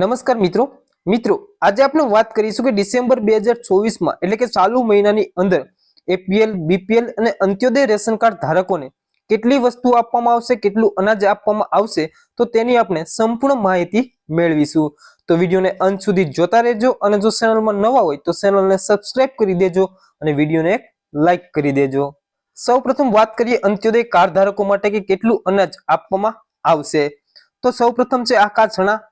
નમસ્કાર મિત્રો. મિત્રો, આજે આપણે વાત કરીશું કે ડિસેમ્બર બે હજાર ચોવીસમાં એટલે કે ચાલુ મહિનાની અંદર એપીએલ, બીપીએલ અને અંત્યોદય રેશન કાર્ડ ધારકોને કેટલી વસ્તુ આપવામાં આવશે, કેટલું અનાજ આપવામાં આવશે, તો તેની આપણે સંપૂર્ણ માહિતી મેળવીશું. તો વિડીયોને અંત સુધી જોતા રહેજો અને જો ચેનલમાં નવા હોય તો ચેનલને સબસ્ક્રાઇબ કરી દેજો અને વિડીયોને એક લાઈક કરી દેજો. સૌપ્રથમ વાત કરીએ અંત્યોદય કાર્ડ ધારકો માટે કે કેટલું અનાજ આપવામાં આવશે. તો સૌપ્રથમ છે આખા ચણા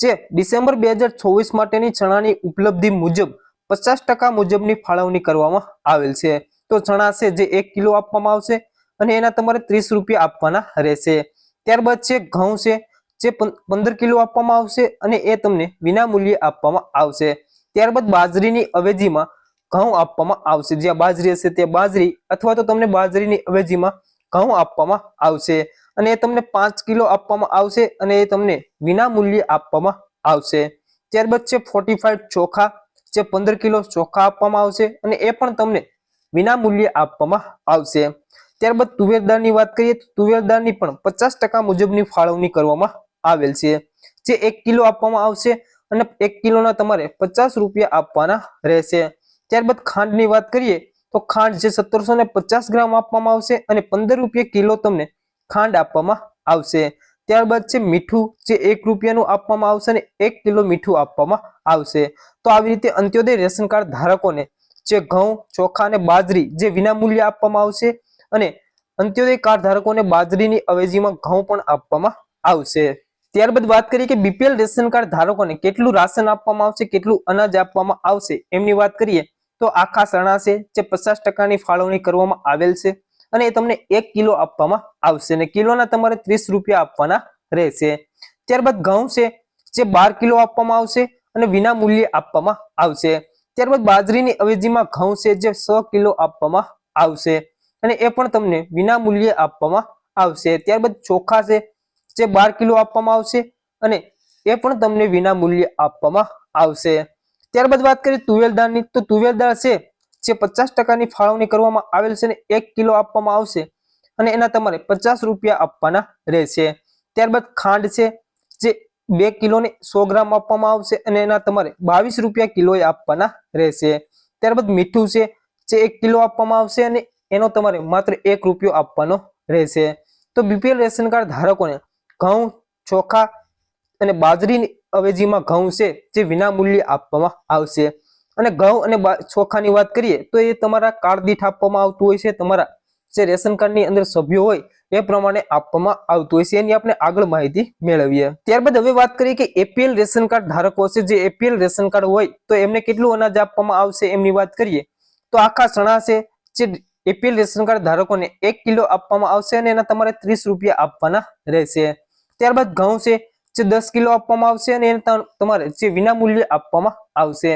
જે ડિસેમ્બર બે હજાર ચોવીસ માટેની ચણાની ઉપલબ્ધિ મુજબ પચાસ ટકા મુજબની ફાળવણી કરવામાં આવેલ છે. તો ચણા છે જે એક કિલો આપવામાં આવશે અને એના તમારે ત્રીસ રૂપિયા આપવાના રહેશે. ત્યારબાદ છે ઘઉં છે જે પંદર કિલો આપવામાં આવશે અને એ તમને વિના મૂલ્યે આપવામાં આવશે. ત્યારબાદ બાજરીની અવેજીમાં ઘઉં આપવામાં આવશે. જ્યાં બાજરી હશે તે બાજરી અથવા તો તમને બાજરીની અવેજીમાં ઘઉં આપવામાં આવશે. અને એ તમને પાંચ કિલો આપવામાં આવશે અને એ તમને વિના મૂલ્યે આપવામાં આવશે. ત્યારબાદ છે ફોર્ટિફાઈડ ચોખા, જે પંદર કિલો ચોખા આપવામાં આવશે અને એ પણ તમને વિના મૂલ્યે આપવામાં આવશે. ત્યારબાદ તુવેરદાળની વાત કરીએ તો તુવેરદાળની પણ પચાસ ટકા મુજબની ફાળવણી કરવામાં આવેલ છે. જે એક કિલો આપવામાં આવશે અને એક કિલોના તમારે પચાસ રૂપિયા આપવાના રહેશે. ત્યારબાદ ખાંડની વાત કરીએ તો ખાંડ જે સત્તરસો ગ્રામ આપવામાં આવશે અને પંદર રૂપિયા કિલો તમને ખાંડ આપવામાં આવશે. ત્યારબાદ છે મીઠું, જે એક રૂપિયાનું આપવામાં આવશે અને એક કિલો મીઠું આપવામાં આવશે. તો આવી રીતે અંત્યોદય રેશન કાર્ડ ધારકોને જે ઘઉં, ચોખા અને બાજરી જે વિનામૂલ્યે આપવામાં આવશે અને અંત્યોદય કાર્ડ ધારકોને બાજરીની અવેજીમાં ઘઉં પણ આપવામાં આવશે. ત્યારબાદ વાત કરીએ કે બીપીએલ રેશન કાર્ડ ધારકોને કેટલું રાશન આપવામાં આવશે, કેટલું અનાજ આપવામાં આવશે, એમની વાત કરીએ તો આખા છે જે પચાસ ટકાની ફાળવણી કરવામાં આવેલ છે. અને એ તમને એક કિલો આપવામાં આવશે અને કિલોના તમારે ત્રીસ રૂપિયા આપવાના રહેશે. ત્યારબાદ ઘઉં છે, જે બાર કિલો આપવામાં આવશે અને વિના મૂલ્યે આપવામાં આવશે. ત્યારબાદ બાજરીની અવેજીમાં ઘઉં છે, જે સો કિલો આપવામાં આવશે અને એ પણ તમને વિના મૂલ્યે આપવામાં આવશે. ત્યારબાદ ચોખા છે, જે બાર કિલો આપવામાં આવશે અને એ પણ તમને વિના મૂલ્યે આપવામાં આવશે. ત્યારબાદ વાત કરીએ તુવેર દાળની. તો તુવેર દાળ છે જે પચાસ ટકાની ફાળવણી કરવામાં આવેલ છે ને એક કિલો આપવામાં આવશે અને એના તમારે પચાસ રૂપિયા આપવાના રહેશે. ત્યારબાદ ખાંડ છે, જે બે કિલો ને સો ગ્રામ આપવામાં આવશે અને એના તમારે બાવીસ રૂપિયા કિલોએ આપવાના રહેશે. ત્યારબાદ મીઠું છે, જે એક કિલો આપવામાં આવશે અને એનો તમારે માત્ર એક રૂપિયો આપવાનો રહેશે. તો બીપીએલ રેશન કાર્ડ ધારકોને ઘઉં, ચોખા અને બાજરીની અવેજીમાં ઘઉં છે, જે વિના મૂલ્યે આપવામાં આવશે. અને ઘઉં અને ચોખાની વાત કરીએ, તો એ તમારા કાર્ડ દીઠ આપવામાં આવતું હોય છે. તમારા જે રેશન કાર્ડની અંદર સભ્યો હોય, એ પ્રમાણે આપવામાં આવતું હોય છે. એની આપણે આગળ માહિતી મેળવીએ. ત્યારબાદ હવે વાત કરીએ કે એપીએલ રેશન કાર્ડ ધારકો છે. જે એપીએલ રેશન કાર્ડ હોય, તો એમને કેટલું અનાજ આપવામાં આવશે એમની વાત કરીએ. તો આખા ચણા છે, જે એપીએલ રેશન કાર્ડ ધારકોને એક કિલો આપવામાં આવશે અને એના તમારે ત્રીસ રૂપિયા આપવાના રહેશે. ત્યારબાદ ઘઉં છે, જે દસ કિલો આપવામાં આવશે અને એને તમારે જે વિના મૂલ્યે આપવામાં આવશે.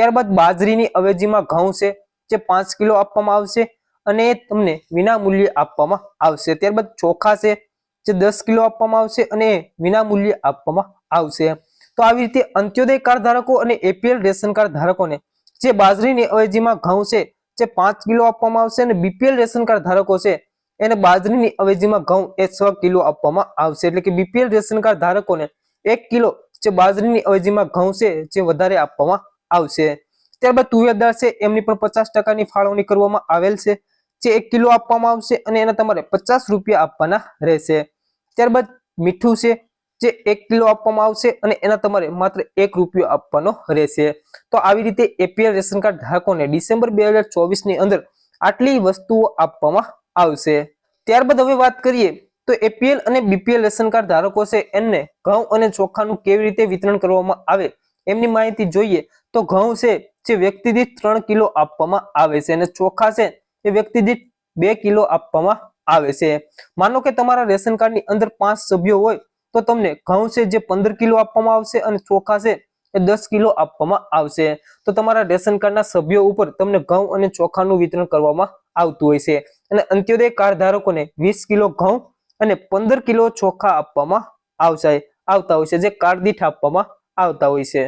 ત્યારબાદ બાજરીની અવેજીમાં ઘઉં છે, જે પાંચ કિલો આપવામાં આવશે અને એ તમને વિના મૂલ્યે આપવામાં આવશે. ત્યારબાદ ચોખા છે, જે દસ કિલો આપવામાં આવશે અને વિના મૂલ્યે આપવામાં આવશે. તો આવી રીતે અંત્યોદય કાર્ડ ધારકો અને એપીએલ રેશન કાર્ડ ધારકોને જે બાજરીની અવેજીમાં ઘઉં છે, જે પાંચ કિલો આપવામાં આવશે અને બીપીએલ રેશન કાર્ડ ધારકો છે, એને બાજરીની અવેજીમાં ઘઉં એ છ કિલો આપવામાં આવશે. એટલે કે બીપીએલ રેશન કાર્ડ ધારકોને એક કિલો જે બાજરીની અવેજીમાં ઘઉં છે, જે વધારે આપવામાં આવશે. ત્યારબાદ તુવેર દાળ છે, એમની પણ પચાસ ટકાની ફાળવણી કરવામાં આવેલ છે, જે એક કિલો આપવામાં આવશે અને એના તમારે પચાસ રૂપિયા આપવાના રહેશે. ત્યારબાદ મીઠું છે, જે એક કિલો આપવામાં આવશે અને એના તમારે માત્ર એક રૂપિયો આપવાનો રહેશે. તો આવી રીતે એપીએલ રેશન કાર્ડ ધારકોને ડિસેમ્બર બે હજાર ચોવીસની અંદર આટલી વસ્તુઓ આપવામાં આવશે. ત્યારબાદ હવે વાત કરીએ તો એપીએલ અને બીપીએલ રેશન કાર્ડ ધારકો છે, એમને ઘઉં અને ચોખાનું કેવી રીતે વિતરણ કરવામાં આવે એમની માહિતી જોઈએ તો ઘઉં છે જે વ્યક્તિ દીઠ ત્રણ કિલો આપવામાં આવે છે અને ચોખા છે એ વ્યક્તિ દીઠ બે કિલો આપવામાં આવે છે. માનો કે તમારા રેશન કાર્ડની અંદર પાંચ સભ્યો હોય તો તમને ઘઉં છે જે પંદર કિલો આપવામાં આવશે અને ચોખા છે એ દસ કિલો આપવામાં આવશે. તો તમારા રેશન કાર્ડના સભ્યો ઉપર તમને ઘઉં અને ચોખાનું વિતરણ કરવામાં આવતું હોય છે. અને અંત્યોદય કાર્ડ ધારકોને વીસ કિલો ઘઉં અને પંદર કિલો ચોખા આપવામાં આવશે, આવતા હોય છે, જે કાર્ડ દીઠ આપવામાં આવતા હોય છે.